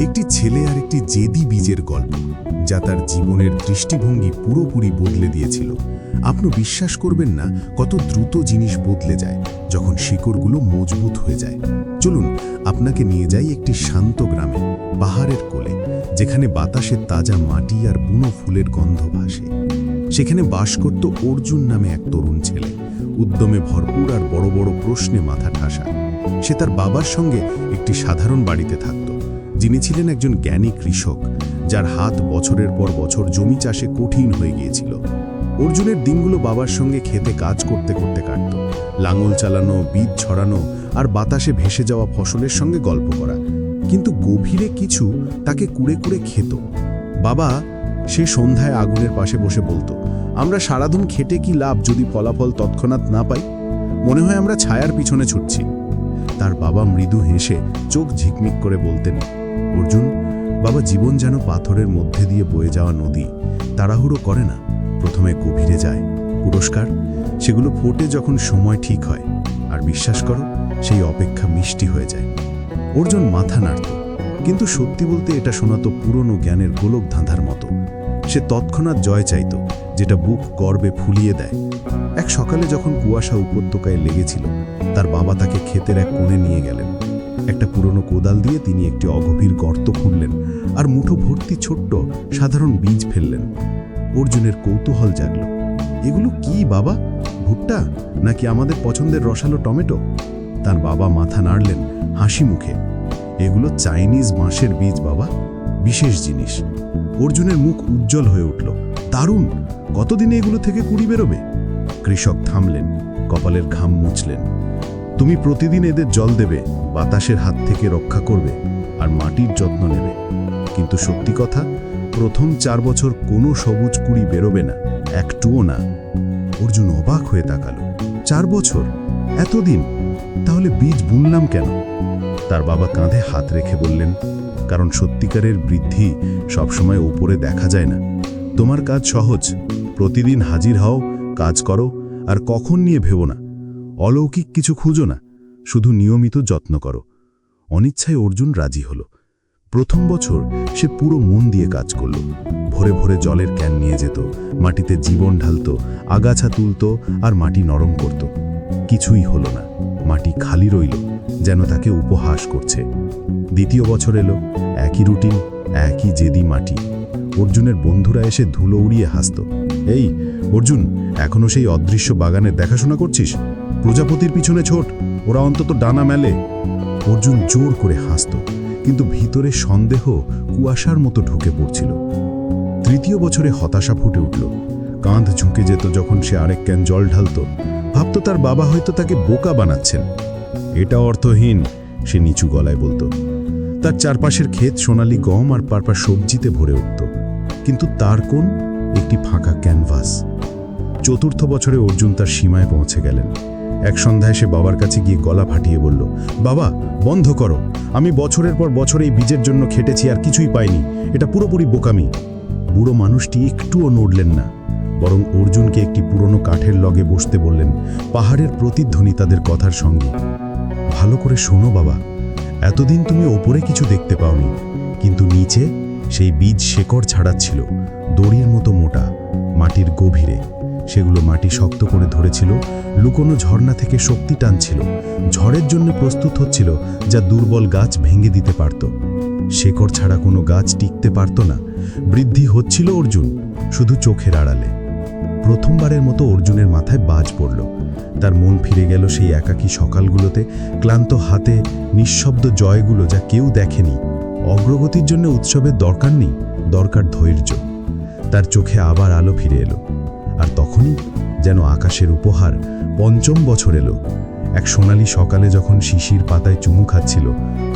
একটি ছেলে আর একটি জেদি বীজের গল্প, যা তার জীবনের দৃষ্টিভঙ্গি পুরোপুরি বদলে দিয়েছিল। আপনি বিশ্বাস করবেন না কত দ্রুত জিনিস বদলে যায়, যখন শিকড়গুলো মজবুত হয়ে যায়। চলুন, আপনাকে নিয়ে যাই একটি শান্ত গ্রামে, পাহাড়ের কোলে, যেখানে বাতাসে তাজা মাটি আর বুনো ফুলের গন্ধ ভাসে। সেখানে বাস করত অর্জুন নামে এক তরুণ ছেলে। উদ্যমে ভরপুর আর বড় বড় প্রশ্নে মাথা ঠাসা। সে তার বাবার সঙ্গে একটি সাধারণ বাড়িতে থাকত। যিনি ছিলেন একজন জ্ঞানী কৃষক, যার হাত বছরের পর বছর জমি চাষে কঠিন হয়ে গিয়েছিল। অর্জুনের দিনগুলো বাবার সঙ্গে খেতে কাজ করতে করতে কাটত। লাঙল চালানো, বীজ ছড়ানো আর বাতাসে ভেসে যাওয়া ফসলের সঙ্গে গল্প করা। কিন্তু গভীরে কিছু তাকে কুড়ে কুড়ে খেত। বাবা সে সন্ধ্যায় আগুনের পাশে বসে বলতো, আমরা সারাদিন খেটে কি লাভ যদি ফলাফল তৎক্ষণাৎ না পাই? মনে হয় আমরা ছায়ার পিছনে ছুটছি। তার বাবা মৃদু হেসে চোখ ঝিকমিক করে বলতেন অর্জুন, বাবা জীবন যেন পাথরের মধ্যে দিয়ে বয়ে যাওয়া নদী, তাড়াহুড়ো করে না, প্রথমে গভীরে যায়। পুরস্কার, সেগুলো ফোটে যখন সময় ঠিক হয়, আর বিশ্বাস করো, সেই অপেক্ষা মিষ্টি হয়ে যায়। অর্জুন মাথা নাড়ত, কিন্তু সত্যি বলতে এটা শোনাতো পুরনো জ্ঞানের গোলক ধাঁধার মতো। সে তৎক্ষণাৎ জয় চাইত, যেটা বুক গর্বে ফুলিয়ে দেয়। এক সকালে যখন কুয়াশা উপত্যকায় লেগেছিল, তার বাবা তাকে ক্ষেতের এক কোণে নিয়ে গেলেন। একটা পুরনো কোদাল দিয়ে তিনি একটি অগভীর গর্ত খুঁড়লেন আর মুঠো ভর্তি ছোট্ট সাধারণ বীজ ফেললেন। অর্জুনের কৌতূহল জাগল। এগুলো কি, বাবা? ভুট্টা? নাকি আমাদের পছন্দের রসালো টমেটো? তার বাবা মাথা নাড়লেন হাসি মুখে। এগুলো চাইনিজ মাসের বীজ, বাবা। বিশেষ জিনিস। অর্জুনের মুখ উজ্জ্বল হয়ে উঠল। দারুণ! কতদিনে এগুলো থেকে কুড়ি বেরোবে? কৃষক থামলেন, কপালের ঘাম মুছলেন। তুমি প্রতিদিন এদের জল দেবে, বাতাসের হাত থেকে রক্ষা করবে আর মাটির যত্ন নেবে। কিন্তু সত্যি কথা, প্রথম চার বছর কোনো সবুজ কুড়ি বেরোবে না, একটুও না। অর্জুন অবাক হয়ে তাকালো। চার বছর? এতদিন? তাহলে বীজ বুনলাম কেন? তার বাবা কাঁধে হাত রেখে বললেন, কারণ সত্যিকারের বৃদ্ধি সবসময় উপরে দেখা যায় না। তোমার কাজ সহজ। প্রতিদিন হাজির হও, কাজ করো, আর কখন নিয়ে ভেবো না। অলৌকিক কিছু খুঁজো না, শুধু নিয়মিত যত্ন করো। অনিচ্ছায় অর্জুন রাজি হল। প্রথম বছর সে পুরো মন দিয়ে কাজ করল। ভোরে ভোরে জলের ক্যান নিয়ে যেত, মাটিতে জীবন ঢালত, আগাছা তুলত আর মাটি নরম করত। কিছুই হলো না, মাটি খালি রইল, যেন তাকে উপহাস করছে। দ্বিতীয় বছর এলো, একই রুটিন, একই জেদি মাটি। অর্জুনের বন্ধুরা এসে ধুলো উড়িয়ে হাসত। এই, অর্জুন, এখনও সেই অদৃশ্য বাগানের দেখাশোনা করছিস? প্রজাপতির পিছনে ছোট, ওরা অন্তত ডানা মেলে। অর্জুন জোর করে হাসত, কিন্তু ভিতরে সন্দেহ কুয়াশার মতো ঢুকে পড়ছিল। তৃতীয় বছরে হতাশা ফুটে উঠল। কাঁধ ঝুঁকে যেত যখন সে আরেক ক্যান জল ঢালত। ভাবত তার বাবা হয়তো তাকে বোকা বানাচ্ছেন। এটা অর্থহীন, সে নিচু গলায় বলতো। তার চারপাশের ক্ষেত সোনালি গম আর পারপা সবজিতে ভরে উঠত। কিন্তু তার কোন একটি ফাঁকা ক্যানভাস। চতুর্থ বছরে অর্জুন তার সীমায় পৌঁছে গেলেন। এক সন্ধ্যায় সে বাবার কাছে গিয়ে গলা ফাটিয়ে বলল, বাবা, বন্ধ করো। আমি বছরের পর বছর এই বীজের জন্য খেটেছি আর কিছুই পাইনি। এটা পুরোপুরি বোকামি। বুড়ো মানুষটি একটুও নড়লেন না, বরং অর্জুনকে একটি পুরনো কাঠের লগে বসতে বললেন, পাহাড়ের প্রতিধ্বনি তাদের কথার সঙ্গে। ভালো করে শোনো বাবা, এতদিন তুমি ওপরে কিছু দেখতে পাওনি, কিন্তু নিচে সেই বীজ শেকড় ছাড়াচ্ছিল, দড়ির মতো মোটা, মাটির গভীরে। সেগুলো মাটি শক্ত করে ধরেছিল, লুকোনো ঝর্ণা থেকে শক্তি টানছিল, ঝড়ের জন্য প্রস্তুত হচ্ছিল যা দুর্বল গাছ ভেঙে দিতে পারত। শেকড় ছাড়া কোনো গাছ টিকতে পারত না। বৃদ্ধি হচ্ছিল অর্জুন, শুধু চোখের আড়ালে। প্রথমবারের মতো অর্জুনের মাথায় বাজ পড়ল। তার মন ফিরে গেল সেই একাকী সকালগুলোতে, ক্লান্ত হাতে, নিঃশব্দ জয়গুলো যা কেউ দেখেনি। অগ্রগতির জন্য উৎসবের দরকার নেই, দরকার ধৈর্য। তার চোখে আবার আলো ফিরে এলো। আর তখনই যেন আকাশের উপহার পঞ্চম বছর এলো। এক সোনালি সকালে যখন শিশির পাতায় চুমু খাচ্ছিল,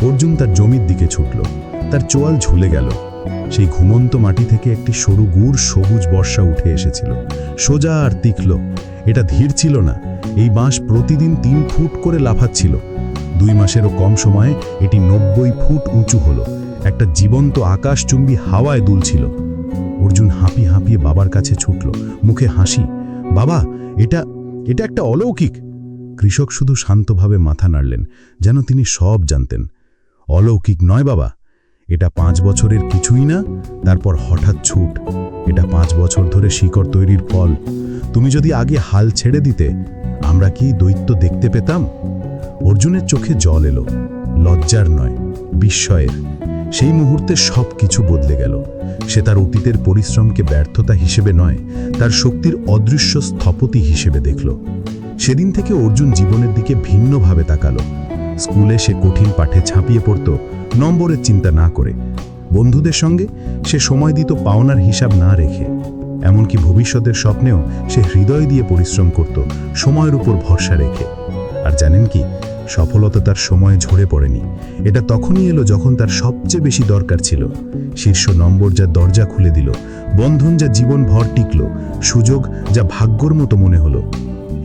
অর্জুন তার জমির দিকে ছুটল। তার চোয়াল ঝুলে গেল। সেই ঘুমন্ত মাটি থেকে একটি সরু গুড় সবুজ বর্ষা উঠে এসেছিল। সোজা আর তিখল এটা ধীর ছিল না। এই বাঁশ প্রতিদিন তিন ফুট করে লাফাচ্ছিল। দুই মাসেরও কম সময়ে এটি নব্বই ফুট উঁচু হলো। একটা জীবন্ত আকাশচুম্বী হাওয়ায় দুলছিল। অর্জুন হাঁপিয়ে হাঁপিয়ে বাবার কাছে ছুটল। মুখে হাসি, বাবা, এটা এটা একটা অলৌকিক। কৃষক শুধু শান্তভাবে মাথা নাড়লেন, যেন তিনি সব জানতেন। অলৌকিক নয় বাবা, এটা পাঁচ বছরের কিছুই না, তারপর হঠাৎ ছুট। এটা পাঁচ বছর ধরে শিকড় তৈরির ফল। তুমি যদি আগে হাল ছেড়ে দিতে, আমরা কি দৈত্য দেখতে পেতাম? অর্জুনের চোখে জল এলো। লজ্জার নয়, বিস্ময়ের। সেই মুহূর্তে সব কিছু বদলে গেল। সে তার অতীতের পরিশ্রমকে ব্যর্থতা হিসেবে নয়, তার শক্তির অদৃশ্য স্থপতি হিসেবে দেখল। সেদিন থেকে অর্জুন জীবনের দিকে ভিন্নভাবে তাকালো। স্কুলে সে কঠিন পাঠে ছাপিয়ে পড়ত, নম্বরের চিন্তা না করে। বন্ধুদের সঙ্গে সে সময় দিত পাওনার হিসাব না রেখে। এমনকি ভবিষ্যতের স্বপ্নেও সে হৃদয় দিয়ে পরিশ্রম করত, সময়ের উপর ভরসা রেখে। আর জানেন কি সফলতা তার সময়ে ঝরে পড়েনি। এটা তখনই এলো যখন তার সবচেয়ে বেশি দরকার ছিল। শীর্ষ নম্বর যা দরজা খুলে দিল, বন্ধন যা জীবন ভর টিকল, সুযোগ যা ভাগ্যর মতো মনে হলো।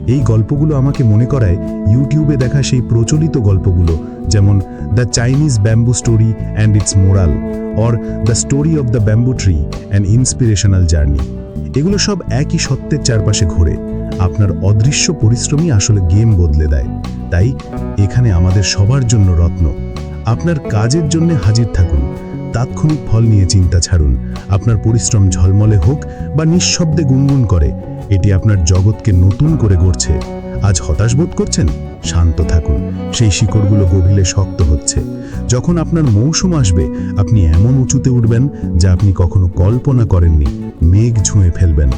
এই গল্পগুলো আমাকে মনে করায় ইউটিউবে দেখা সেই প্রচলিত গল্পগুলো, যেমন the Chinese bamboo story and its moral, or the story of the bamboo tree and inspirational journey. এগুলো সব একই সত্যের চারপাশে ঘোরে। আপনার অদৃশ্য পরিশ্রমই আসলে গেম বদলে দেয়। তাই এখানে আমাদের সবার জন্য রত্ন। আপনার কাজের জন্য হাজির থাকুন। তাৎক্ষণিক ফল নিয়ে চিন্তা ছাড়ুন। আপনার পরিশ্রম ঝলমলে হোক বা নিঃশব্দে গুনগুন করে, এটি আপনার জগৎকে নতুন করে গড়ছে। আজ হতাশ বোধ করছেন? শান্ত থাকুন। সেই শিকড়গুলো গভীরে শক্ত হচ্ছে। যখন আপনার মৌসুম আসবে, আপনি এমন উঁচুতে উঠবেন যা আপনি কখনো কল্পনা করেননি। মেঘ ঝুঁয়ে ফেলবেন।